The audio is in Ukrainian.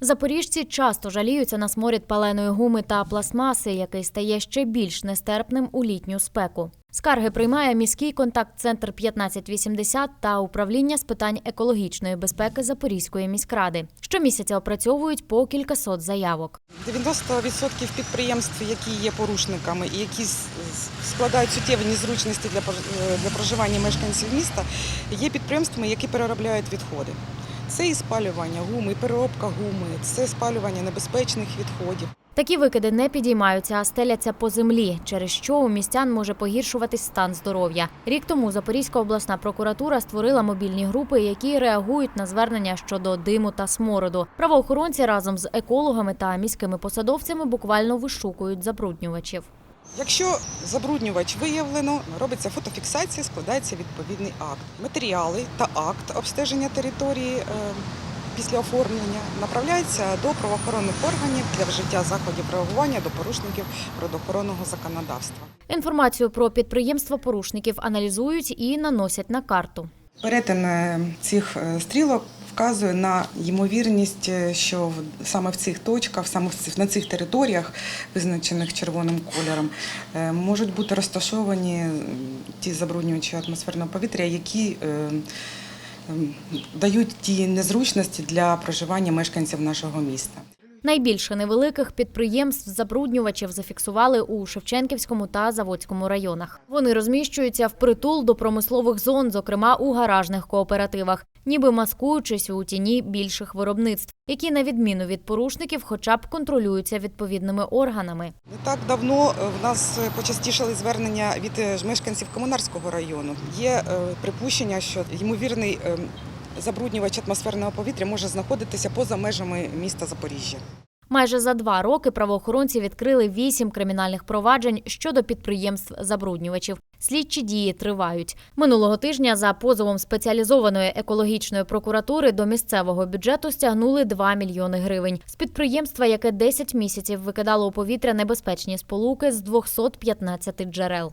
Запоріжці часто жаліються на сморід паленої гуми та пластмаси, який стає ще більш нестерпним у літню спеку. Скарги приймає міський контакт-центр 1580 та управління з питань екологічної безпеки Запорізької міськради. Щомісяця опрацьовують по кількасот заявок. 90% підприємств, які є порушниками і які складають суттєві незручності пож- для проживання мешканців міста, є підприємствами, які переробляють відходи. Це і спалювання гуми, і переробка гуми, це спалювання небезпечних відходів. Такі викиди не підіймаються, а стеляться по землі, через що у містян може погіршуватись стан здоров'я. Рік тому Запорізька обласна прокуратура створила мобільні групи, які реагують на звернення щодо диму та смороду. Правоохоронці разом з екологами та міськими посадовцями буквально вишукують забруднювачів. Якщо забруднювач виявлено, робиться фотофіксація, складається відповідний акт. Матеріали та акт обстеження території е, після оформлення направляються до правоохоронних органів для вжиття заходів реагування до порушників природоохоронного законодавства. Інформацію про підприємства порушників аналізують і наносять на карту. Перетин цих е, стрілок вказує на ймовірність, е, що саме в цих точках, саме на цих територіях, визначених червоним кольором, е, можуть бути розташовані ті забруднювачі атмосферного повітря, які е, дають ті незручності для проживання мешканців нашого міста. Найбільше невеликих підприємств забруднювачів зафіксували у Шевченківському та Заводському районах. Вони розміщуються впритул до промислових зон, зокрема у гаражних кооперативах, ніби маскуючись у тіні більших виробництв, які на відміну від порушників, хоча б контролюються відповідними органами. Не так давно е, в нас е, почастішали звернення від е, мешканців Комунарського району. Є припущення, що ймовірний е, забруднювач атмосферного повітря може знаходитися поза межами міста Запоріжжя. Майже за два роки правоохоронці відкрили вісім кримінальних проваджень щодо підприємств забруднювачів. Слідчі дії тривають. Минулого тижня за позовом спеціалізованої екологічної прокуратури до місцевого бюджету стягнули 2 мільйони гривень з підприємства, яке 10 місяців викидало у повітря небезпечні сполуки з 215 джерел.